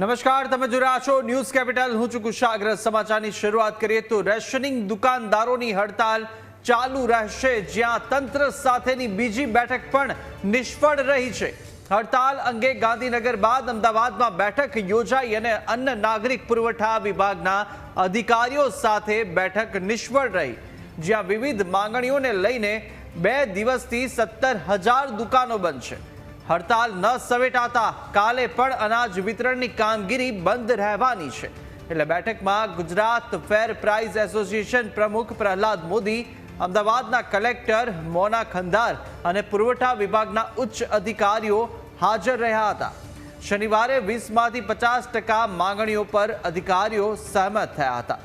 નમસ્કાર, તમે જોઈ રહ્યા છો ન્યૂઝ કેપિટલ. હું છું કુશાગ્ર સમાચારની શરૂઆત કરીએ તો રેશનિંગ દુકાનદારોની હડતાલ ચાલુ રહેશે, જ્યાં તંત્ર સાથેની બીજી બેઠક પણ નિષ્ફળ રહી છે. હડતાલ અંગે ગાંધીનગર બાદ અમદાવાદમાં બેઠક યોજાઈ અને અન્ન નાગરિક પુરવઠા વિભાગના અધિકારીઓ સાથે બેઠક નિષ્ફળ રહી, જ્યાં વિવિધ માંગણીઓને લઈને બે દિવસથી સત્તર હજાર દુકાનો બંધ છે. હડતાલ ન સમેટાતા કાલે પણ અનાજ વિતરણની કામગીરી બંધ રહેવાની છે. એટલે બેઠકમાં ગુજરાત ફેર પ્રાઇઝ એસોસિએશન પ્રમુખ પ્રહલાદ મોદી, અમદાવાદના કલેક્ટર મોના ખંદાર અને પુરવઠા વિભાગના ઉચ્ચ અધિકારીઓ હાજર રહ્યા હતા. શનિવારે વીસમાંથી પચાસ ટકા માંગણીઓ પર અધિકારીઓ સહમત થયા હતા.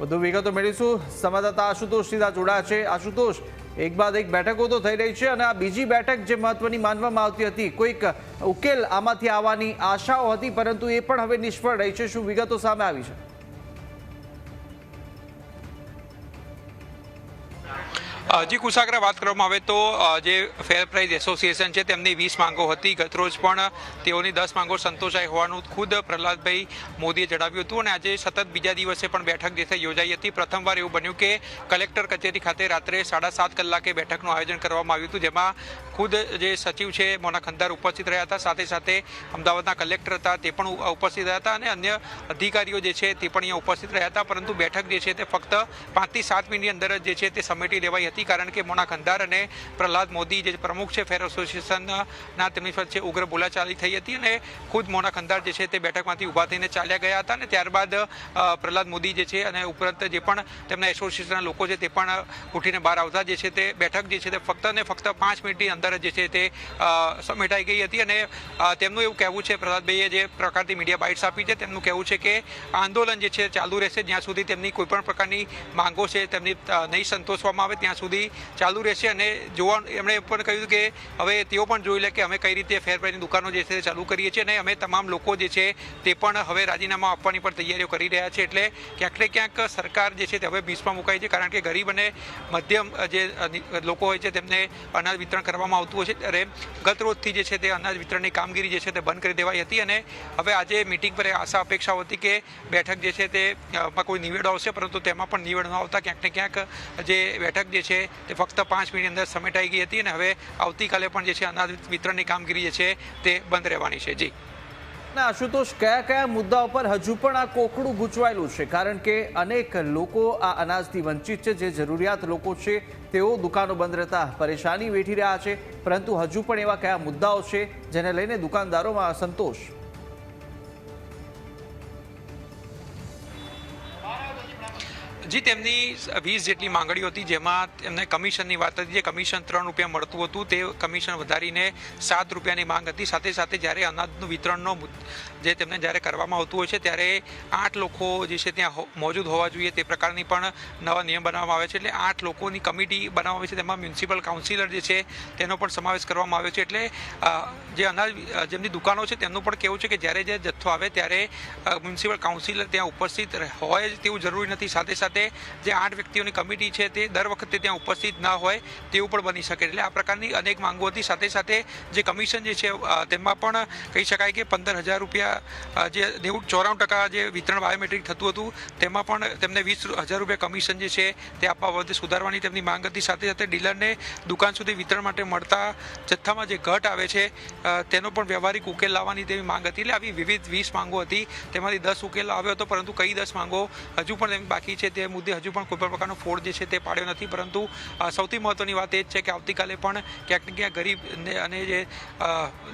વધુ વિગતો મેળવીશું. સંવાદદાતા આશુતોષ સીધા જોડાયા છે. આશુતોષ, એક બાદ એક બેઠકો તો થઈ રહી છે અને આ બીજી બેઠક જે મહત્વની માનવામાં આવતી હતી, કોઈક ઉકેલ આમાંથી આવવાની આશાઓ હતી, પરંતુ એ પણ હવે નિષ્ફળ રહી છે. શું વિગતો સામે આવી છે? હજી કુશાગ્રા વાત કરવામાં આવે તો જે ફેર પ્રાઇઝ એસોસિએશન છે, તેમની વીસ માંગો હતી. ગતરોજ પણ તેઓની દસ માંગો સંતોષાઈ હોવાનું ખુદ પ્રહલાદભાઈ મોદીએ જણાવ્યું હતું અને આજે સતત બીજા દિવસે પણ બેઠક જે છે યોજાઈ હતી. પ્રથમવાર એવું બન્યું કે કલેક્ટર કચેરી ખાતે રાત્રે સાડા સાત કલાકે બેઠકનું આયોજન કરવામાં આવ્યું હતું, જેમાં ખુદ જે સચિવ છે, મોના ખંદાર ઉપસ્થિત રહ્યા હતા. સાથે સાથે અમદાવાદના કલેક્ટર હતા, તે પણ ઉપસ્થિત રહ્યા હતા અને અન્ય અધિકારીઓ જે છે, તે પણ અહીંયા ઉપસ્થિત રહ્યા હતા. પરંતુ બેઠક જે છે, તે ફક્ત પાંચથી સાત મિનિટની અંદર જ જે છે, તે સમેટી લેવાઈ હતી. કારણ કે મોના ખંદાર અને પ્રહલાદ મોદી જે પ્રમુખ છે, ફેર એસોસિએશનના, તેમની વચ્ચે ઉગ્ર બોલાચાલી થઈ હતી અને ખુદ મોના ખંદાર જે છે તે બેઠકમાંથી ઊભા થઈને ચાલ્યા ગયા હતા અને ત્યારબાદ પ્રહલાદ મોદી જે છે અને ઉપરાંત જે પણ તેમના એસોસિએશનના લોકો છે તે પણ ઉઠીને બહાર આવતા જે છે તે બેઠક જે છે તે ફક્ત ને ફક્ત પાંચ મિનિટની અંદર જે છે તે સમેટાઈ ગઈ હતી અને તેમનું એવું કહેવું છે, પ્રહલાદભાઈએ જે પ્રકારની મીડિયા બાઇટ્સ આપી છે, તેમનું કહેવું છે કે આંદોલન જે છે ચાલુ રહેશે, જ્યાં સુધી તેમની કોઈપણ પ્રકારની માંગો છે, તેમની નહીં સંતોષવામાં આવે, ત્યાં સુધી ચાલુ રહેશે અને જોવા એમણે પણ કહ્યું કે હવે તેઓ પણ જોઈ લે કે અમે કઈ રીતે ફેર દુકાનો જે છે તે ચાલુ કરીએ છીએ અને અમે તમામ લોકો જે છે તે પણ હવે રાજીનામા આપવાની પણ તૈયારીઓ કરી રહ્યા છે. એટલે ક્યાંક ને ક્યાંક સરકાર જે છે તે હવે બીચમાં મુકાઈ છે કારણ કે ગરીબ અને મધ્યમ જે લોકો હોય છે તેમને અનાજ વિતરણ કરવામાં આવતું હોય છે. ત્યારે ગત રોજથી જે છે તે અનાજ વિતરણની કામગીરી જે છે તે બંધ કરી દેવાઈ હતી અને હવે આજે મિટિંગ પર આશા અપેક્ષાઓ હતી કે બેઠક જે છે તે કોઈ નિવેડો આવશે, પરંતુ તેમાં પણ નિવેડો આવતા. ક્યાંક ને ક્યાંક જે બેઠક જે છે તે ફક્ત પાંચ મિનિટની અંદર સમેટાઈ ગઈ હતી અને હવે આવતીકાલે પણ જે છે અનાજ વિતરણની કામગીરી જે છે તે બંધ રહેવાની છે. જી. ના, આશુતોષ, કયા કયા મુદ્દાઓ પર હજુ પણ આ કોકડું ગૂંચવાયેલું છે? કારણ કે અનેક લોકો આ અનાજથી વંચિત છે, જે જરૂરિયાત લોકો છે, તેઓ દુકાનો બંધ રહેતા પરેશાની વેઠી રહ્યા છે. પરંતુ હજુ પણ એવા કયા મુદ્દાઓ છે, જેને લઈને દુકાનદારોમાં અસંતોષ? જી, તેમની વીસ જેટલી માંગણીઓ હતી, જેમાં એમને કમિશનની વાત હતી, જે કમિશન ત્રણ રૂપિયા મળતું હતું, તે કમિશન વધારીને સાત રૂપિયાની માંગ હતી. સાથે સાથે જ્યારે અનાજનું વિતરણનો જે તેમને જ્યારે કરવામાં આવતું હોય છે, ત્યારે આઠ લોકો જે છે ત્યાં મોજૂદ હોવા જોઈએ તે પ્રકારની પણ નવા નિયમ બનાવવામાં આવે છે. એટલે આઠ લોકોની કમિટી બનાવવામાં આવી છે, તેમાં મ્યુનિસિપલ કાઉન્સિલર જે છે, તેનો પણ સમાવેશ કરવામાં આવ્યો છે. એટલે જે અનાજ જેમની દુકાનો છે, તેમનું પણ કહેવું છે કે જ્યારે જે જથ્થો આવે ત્યારે મ્યુનિસિપલ કાઉન્સિલર ત્યાં ઉપસ્થિત હોય જ તેવું જરૂરી નથી. સાથે સાથે જે આઠ વ્યક્તિઓની કમિટી છે, તે દર વખતે ત્યાં ઉપસ્થિત ના હોય તેવું પણ બની શકે. એટલે આ પ્રકારની અનેક માંગો હતી. સાથે સાથે જે કમિશન જે છે તેમાં પણ કહી શકાય કે પંદર હજાર રૂપિયા જે નેવું ચોરાણું ટકા જે વિતરણ બાયોમેટ્રિક થતું હતું, તેમાં પણ તેમને વીસ હજાર રૂપિયા કમિશન જે છે, તે આપવા બાબતે સુધારવાની તેમની માંગ હતી. સાથે સાથે ડીલરને દુકાન સુધી વિતરણ માટે મળતા જથ્થામાં જે ઘટ આવે છે તેનો પણ વ્યવહારિક ઉકેલ લાવવાની તેવી માંગ હતી. એટલે આવી વિવિધ વીસ માંગો હતી. તેમાંથી દસ ઉકેલ આવ્યો હતો, પરંતુ કઈ દસ માંગો હજુ પણ તેમની બાકી છે, તે મુદ્દે હજુ પણ કોઈપણ પ્રકારનો ફોડ જે છે, તે પાડ્યો નથી. પરંતુ સૌથી મહત્વની વાત એ જ છે કે આવતીકાલે પણ ક્યાંક ને ક્યાંક ગરીબ અને જે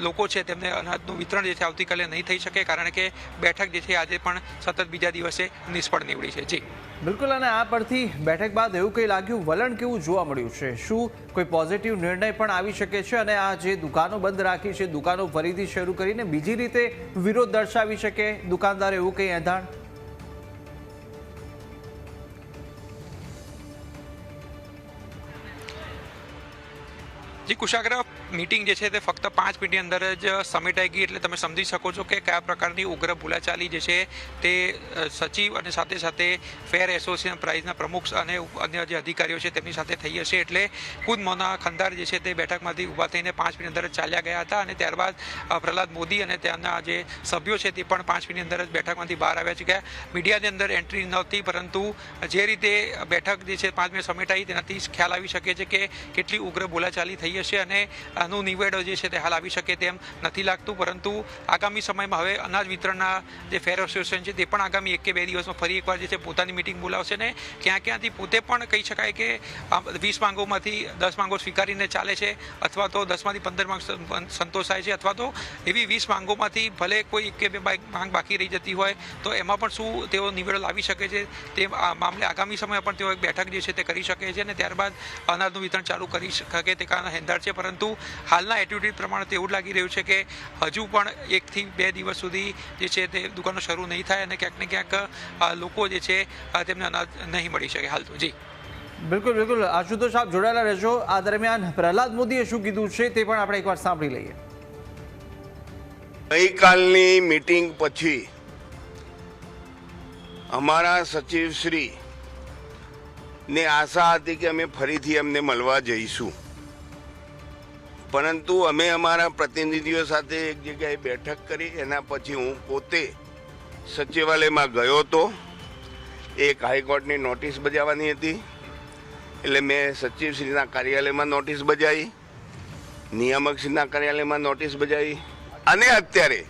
લોકો છે, તેમને અનાજનું વિતરણ જે છે, આવતીકાલે નહીં થઈ શકે કારણ કે બેઠક જે છે આજે પણ સતત બીજા દિવસે નિષ્ફળ નીવડી છે. જી. બિલકુલ અને આ પરથી બેઠક બાદ એવું કંઈ લાગ્યું? વલણ કેવું જોવા મળ્યું છે? શું કોઈ પોઝિટિવ નિર્ણય પણ આવી શકે છે? અને આ જે દુકાનો બંધ રાખી છે દુકાનો ફરીથી શરૂ કરીને બીજી રીતે વિરોધ દર્શાવી શકે દુકાનદાર એવું કંઈ એંધાણ? જી કુશાગ્ર મીટિંગ જે છે તે ફક્ત પાંચ મિનિટની અંદર જ સમેટાઈ ગઈ એટલે તમે સમજી શકો છો કે કયા પ્રકારની ઉગ્ર બોલાચાલી જે છે તે સચિવ અને સાથે સાથે ફેર એસોસિએશન પ્રાઇઝના પ્રમુખ અને અન્ય જે અધિકારીઓ છે તેમની સાથે થઈ હશે એટલે ખુદ મોના ખંદાર જે છે તે બેઠકમાંથી ઊભા થઈને પાંચ મિનિટ અંદર જ ચાલ્યા ગયા હતા અને ત્યારબાદ પ્રહલાદ મોદી અને ત્યાંના જે સભ્યો છે તે પણ પાંચ મિનિટની અંદર જ બેઠકમાંથી બહાર આવ્યા છે કે મીડિયાની અંદર એન્ટ્રી નહોતી પરંતુ જે રીતે બેઠક જે છે પાંચ મિનિટ સમેટાઈ તેનાથી ખ્યાલ આવી શકે છે કે કેટલી ઉગ્ર બોલાચાલી થઈ હશે અને આનું નિવેડો જે છે તે હાલ આવી શકે તેમ નથી લાગતું, પરંતુ આગામી સમયમાં હવે અનાજ વિતરણના જે ફેર એસોસિએશન છે તે પણ આગામી એક કે બે દિવસમાં ફરી એકવાર જે છે પોતાની મિટિંગ બોલાવશે ને ક્યાં ક્યાંથી પોતે પણ કહી શકાય કે વીસ માંગોમાંથી દસ માંગો સ્વીકારીને ચાલે છે અથવા તો દસમાંથી પંદર માંગ સંતોષાય છે અથવા તો એવી વીસ માંગોમાંથી ભલે કોઈ એક કે બે માંગ બાકી રહી જતી હોય તો એમાં પણ શું તેઓ નિવેડો લાવી શકે છે તે મામલે આગામી સમયમાં પણ તેઓ એક બેઠક જે છે તે કરી શકે છે અને ત્યારબાદ અનાજનું વિતરણ ચાલુ કરી શકે તે કારણે હેંધાર છે પરંતુ હાલના એટ્યુટ્યુડ પ્રમાણે તો એવું લાગી રહ્યું છે કે હજુ પણ એકથી બે દિવસ સુધી જે છે તે દુકાનો શરૂ નહીં થાય અને ક્યાંક ને ક્યાંક લોકો જે છે તેમને અનાજ નહીં મળી શકે હાલ તો. જી. બિલકુલ બિલકુલ. આશુતોષ આપ જોડાયેલા રહેજો આ દરમિયાન પ્રહલાદ મોદીએ શું કીધું છે તે પણ આપણે એકવાર સાંભળી લઈએ. ગઈકાલની મીટિંગ પછી અમારા સચિવશ્રી ને આશા હતી કે અમે ફરીથી અમને મળવા જઈશું. પરંતુ અમે અમારા પ્રતિનિધિઓ સાથે એક જગ્યાએ બેઠક કરી, એના પછી હું પોતે સચિવાલયમાં ગયો હતો. એક હાઈકોર્ટની નોટિસ બજાવવાની હતી. એટલે મેં સચિવશ્રીના કાર્યાલયમાં નોટિસ બજાવી, નિયામકશ્રીના કાર્યાલયમાં નોટિસ બજાવી. અને અત્યારે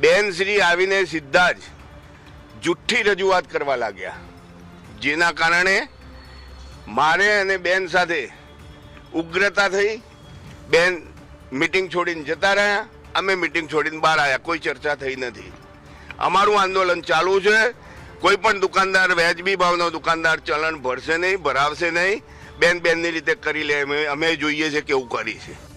બેનશ્રી આવીને સીધા જ જુઠ્ઠી રજૂઆત કરવા લાગ્યા. જેના કારણે મારે અને બેન સાથે ઉગ્રતા થઈ બેન, મીટિંગ છોડીને જતા રહ્યા. અમે મિટિંગ છોડીને બહાર આવ્યા. કોઈ ચર્ચા થઈ નથી. અમારું આંદોલન ચાલુ છે. કોઈ પણ દુકાનદાર, વ્યાજબી ભાવનો દુકાનદાર ચલણ ભરશે નહીં, ભરાવશે નહીં. બેન, બેનની રીતે કરી લે. અમે અમે જોઈએ છે કેવું કરી છે.